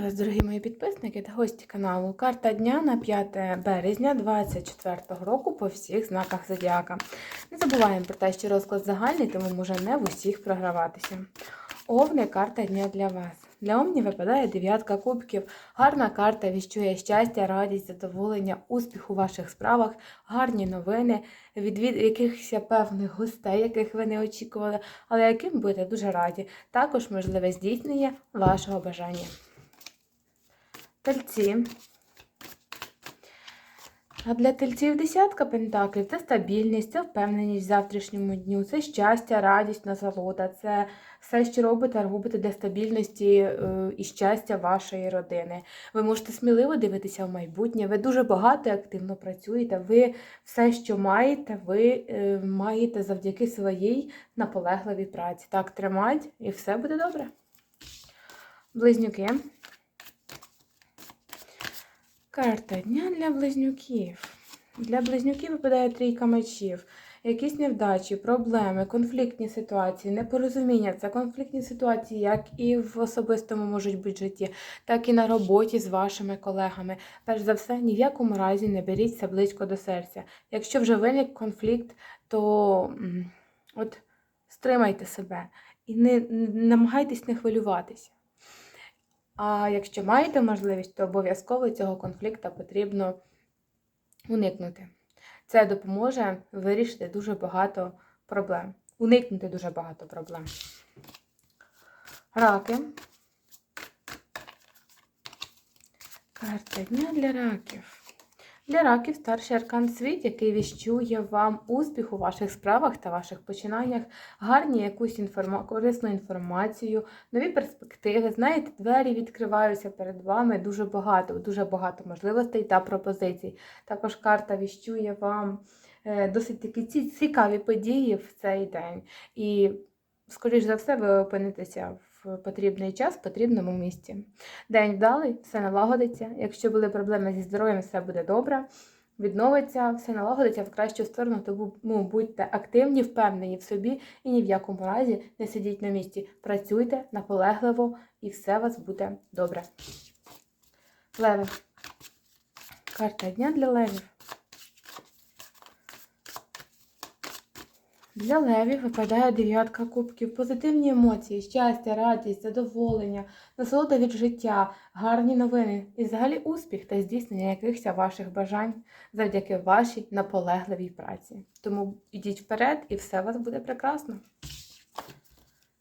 вас, дорогі мої підписники та гості каналу. Карта дня на 5 березня 2024 року по всіх знаках зодіака. Не забуваємо про те, що розклад загальний, тому може не в усіх програватися. Овни карта дня для вас. Для Овні випадає дев'ятка кубків. Гарна карта віщує щастя, радість, задоволення, успіх у ваших справах, гарні новини, відвід якихось певних гостей, яких ви не очікували, але яким будете дуже раді. Також можливе здійснення вашого бажання. Тельці. А для тельців десятка пентаклів це стабільність, це впевненість в завтрашньому дню, це щастя, радість, насолода, це все, що робите, робите для стабільності е, і щастя вашої родини. Ви можете сміливо дивитися в майбутнє, ви дуже багато і активно працюєте, ви все, що маєте, ви е, маєте завдяки своїй наполегливій праці. Так, тримать і все буде добре. Близнюки. Карта дня для близнюків. Для близнюків випадає трійка мечів. Якісь невдачі, проблеми, конфліктні ситуації, непорозуміння. Це конфліктні ситуації, як і в особистому можуть бути житті, так і на роботі з вашими колегами. Перш за все, ні в якому разі не беріть це близько до серця. Якщо вже виник конфлікт, то от стримайте себе і не намагайтесь не хвилюватися. А якщо маєте можливість, то обов'язково цього конфлікту потрібно уникнути. Це допоможе вирішити дуже багато проблем. Уникнути дуже багато проблем. Раки. Карта дня для раків. Для раків старший аркан світ, який віщує вам успіх у ваших справах та ваших починаннях, гарні якусь інформа... корисну інформацію, нові перспективи. Знаєте, двері відкриваються перед вами дуже багато, дуже багато можливостей та пропозицій. Також карта віщує вам е, досить такі ці- цікаві події в цей день. І, скоріш за все, ви опинитеся в потрібний час, в потрібному місці. День вдалий, все налагодиться. Якщо були проблеми зі здоров'ям, все буде добре. Відновиться, все налагодиться в кращу сторону, тому ну, будьте активні, впевнені в собі і ні в якому разі не сидіть на місці. Працюйте наполегливо і все у вас буде добре. Леви. Карта дня для левів. Для левів випадає дев'ятка кубків, позитивні емоції, щастя, радість, задоволення, насолода від життя, гарні новини і взагалі успіх та здійснення якихось ваших бажань завдяки вашій наполегливій праці. Тому йдіть вперед і все у вас буде прекрасно.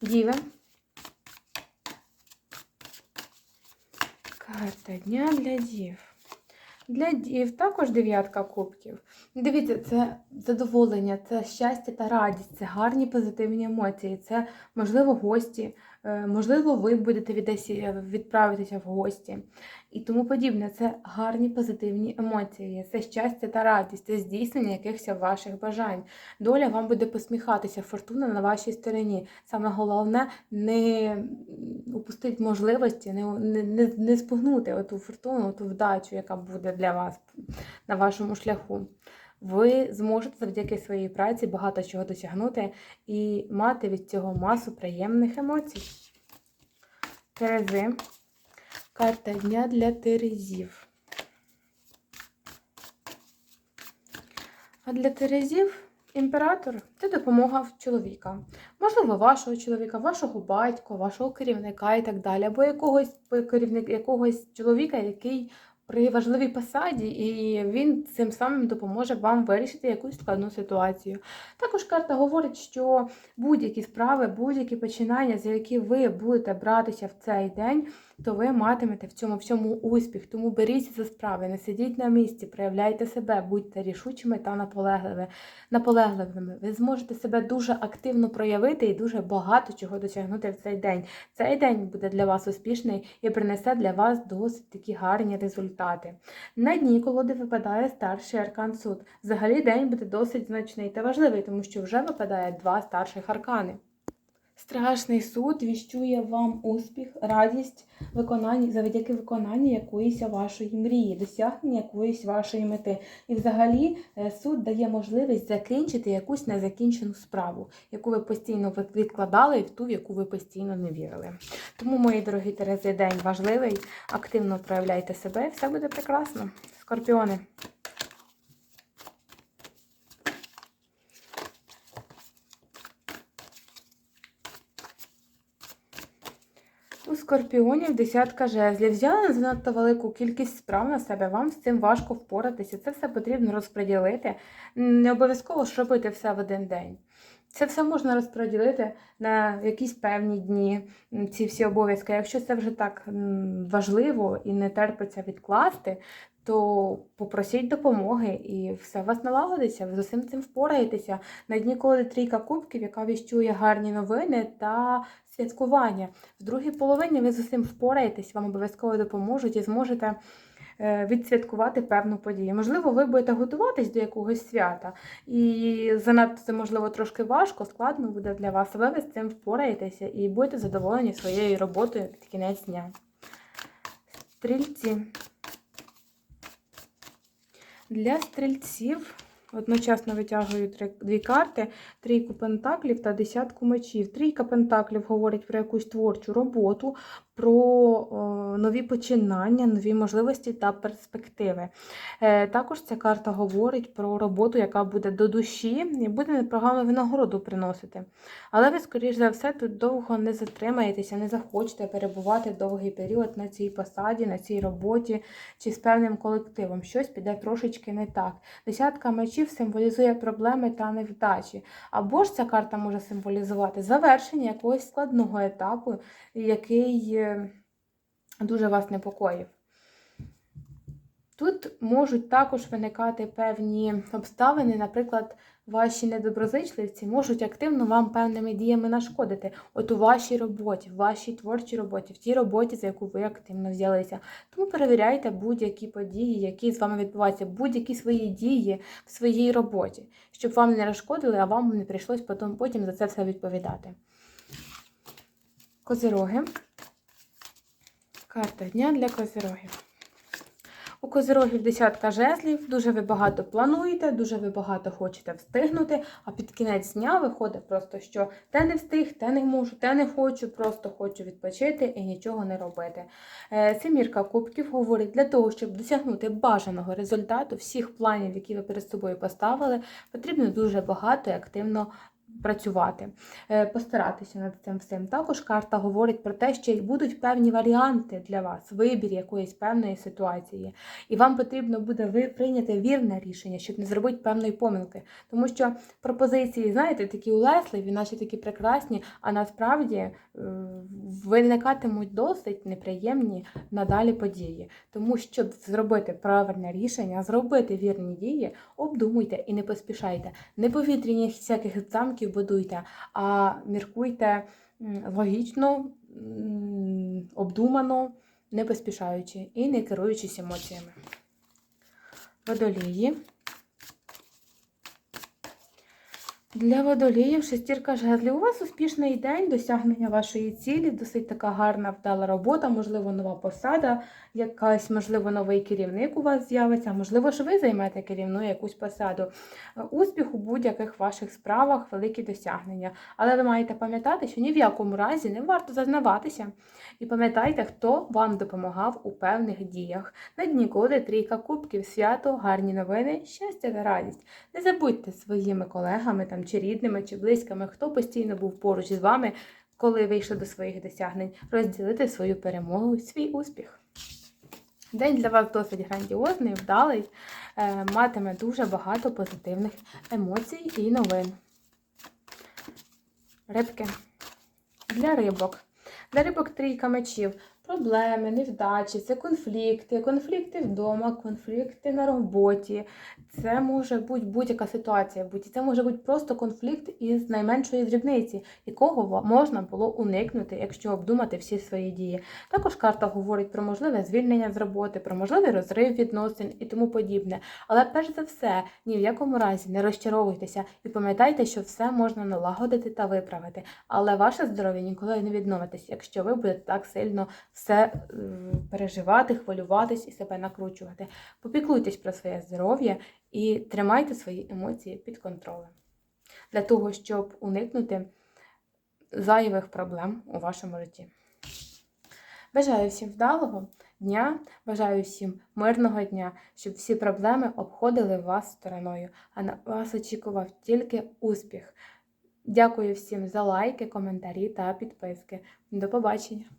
Діви. Карта дня для дів. Для дів також дев'ятка кубків. Дивіться, це задоволення, це щастя та радість, це гарні позитивні емоції, це, можливо, гості, можливо, ви будете віддесь відправитися в гості і тому подібне. Це гарні позитивні емоції, це щастя та радість, це здійснення якихось ваших бажань. Доля вам буде посміхатися, фортуна на вашій стороні. Саме головне не упустити можливості, не, не, не, не спугнути оту фортуну, ту вдачу, яка буде для вас на вашому шляху. Ви зможете завдяки своїй праці багато чого досягнути і мати від цього масу приємних емоцій. Терези. Карта дня для терезів. А для терезів імператор це допомога в чоловіка. Можливо, вашого чоловіка, вашого батька, вашого керівника і так далі, або якогось керівника, якогось чоловіка, який при важливій посаді, і він цим самим допоможе вам вирішити якусь складну ситуацію. Також карта говорить, що будь-які справи, будь-які починання, за які ви будете братися в цей день, то ви матимете в цьому всьому успіх. Тому беріться за справи, не сидіть на місці, проявляйте себе, будьте рішучими та наполегливими. наполегливими. Ви зможете себе дуже активно проявити і дуже багато чого досягнути в цей день. Цей день буде для вас успішний і принесе для вас досить такі гарні результати. На дні колоди випадає старший аркан суд. Взагалі день буде досить значний та важливий, тому що вже випадає два старших аркани. Страшний суд віщує вам успіх, радість виконання, завдяки виконанню якоїсь вашої мрії, досягнення якоїсь вашої мети. І взагалі е, суд дає можливість закінчити якусь незакінчену справу, яку ви постійно відкладали, і в ту, в яку ви постійно не вірили. Тому, мої дорогі Терези, день важливий. Активно проявляйте себе, і все буде прекрасно. Скорпіони. У скорпіонів десятка жезлів. Взяли занадто велику кількість справ на себе, вам з цим важко впоратися. Це все потрібно розподілити. Не обов'язково ж робити все в один день. Це все можна розподілити на якісь певні дні, ці всі обов'язки. Якщо це вже так важливо і не терпиться відкласти, то попросіть допомоги і все у вас налагодиться, ви з усім цим впораєтеся. На дні колоди трійка кубків, яка віщує гарні новини та святкування. В другій половині ви з усім впораєтесь, вам обов'язково допоможуть і зможете е, відсвяткувати певну подію. Можливо, ви будете готуватись до якогось свята, і занадто це, можливо, трошки важко, складно буде для вас, але ви з цим впораєтеся і будете задоволені своєю роботою під кінець дня. Стрільці. Для стрільців одночасно витягую дві карти: трійку пентаклів та десятку мечів. Трійка пентаклів говорить про якусь творчу роботу, про нові починання, нові можливості та перспективи. Е, також ця карта говорить про роботу, яка буде до душі і буде непогану винагороду приносити. Але ви, скоріш за все, тут довго не затримаєтеся, не захочете перебувати довгий період на цій посаді, на цій роботі чи з певним колективом. Щось піде трошечки не так. Десятка мечів символізує проблеми та невдачі. Або ж ця карта може символізувати завершення якогось складного етапу, який е, дуже вас непокоїв. Тут можуть також виникати певні обставини, наприклад, ваші недоброзичливці можуть активно вам певними діями нашкодити. От у вашій роботі, в вашій творчій роботі, в тій роботі, за яку ви активно взялися. Тому перевіряйте будь-які події, які з вами відбуваються, будь-які свої дії в своїй роботі, щоб вам не розшкодили, а вам не прийшлось потім, потім за це все відповідати. Козироги. Карта дня для козирогів. У козирогів десятка жезлів, дуже ви багато плануєте, дуже ви багато хочете встигнути, а під кінець дня виходить просто, що те не встиг, те не можу, те не хочу, просто хочу відпочити і нічого не робити. Е, Семірка кубків говорить, для того, щоб досягнути бажаного результату всіх планів, які ви перед собою поставили, потрібно дуже багато і активно працювати, е, постаратися над цим всім. Також карта говорить про те, що будуть певні варіанти для вас, вибір якоїсь певної ситуації. І вам потрібно буде ви прийняти вірне рішення, щоб не зробити певної помилки. Тому що пропозиції, знаєте, такі улесливі, наче такі прекрасні, а насправді е, виникатимуть досить неприємні надалі події. Тому, щоб зробити правильне рішення, зробити вірні дії, обдумуйте і не поспішайте. Не повітряні всяких замків будуйте, а міркуйте логічно, обдумано, не поспішаючи і не керуючись емоціями. Водолії. Для водоліїв шестірка жезлів. У вас успішний день, досягнення вашої цілі, досить така гарна, вдала робота, можливо, нова посада, якась, можливо, новий керівник у вас з'явиться, можливо, ж ви займете керівну якусь посаду. Е, Успіх у будь-яких ваших справах, великі досягнення. Але ви маєте пам'ятати, що ні в якому разі не варто зазнаватися. І пам'ятайте, хто вам допомагав у певних діях. На дні коди трійка кубків, свято, гарні новини, щастя та радість. Не забудьте своїми колегами там, чи рідними, чи близькими, хто постійно був поруч із вами, коли вийшли до своїх досягнень, розділити свою перемогу свій успіх. День для вас досить грандіозний, вдалий, е, матиме дуже багато позитивних емоцій і новин. Рибки. Для рибок. Для рибок трійка мечів. Проблеми, невдачі, це конфлікти, конфлікти вдома, конфлікти на роботі. Це може бути будь-яка ситуація. будь- Це може бути просто конфлікт із найменшої дрібниці, якого можна було уникнути, якщо обдумати всі свої дії. Також карта говорить про можливе звільнення з роботи, про можливий розрив відносин і тому подібне. Але перш за все, ні в якому разі не розчаровуйтеся і пам'ятайте, що все можна налагодити та виправити. Але ваше здоров'я ніколи не відновитись, якщо ви будете так сильно все е, переживати, хвилюватись і себе накручувати. Попіклуйтесь про своє здоров'я і тримайте свої емоції під контролем для того, щоб уникнути зайвих проблем у вашому житті. Бажаю всім вдалого дня, бажаю всім мирного дня, щоб всі проблеми обходили вас стороною, а на вас очікував тільки успіх. Дякую всім за лайки, коментарі та підписки. До побачення!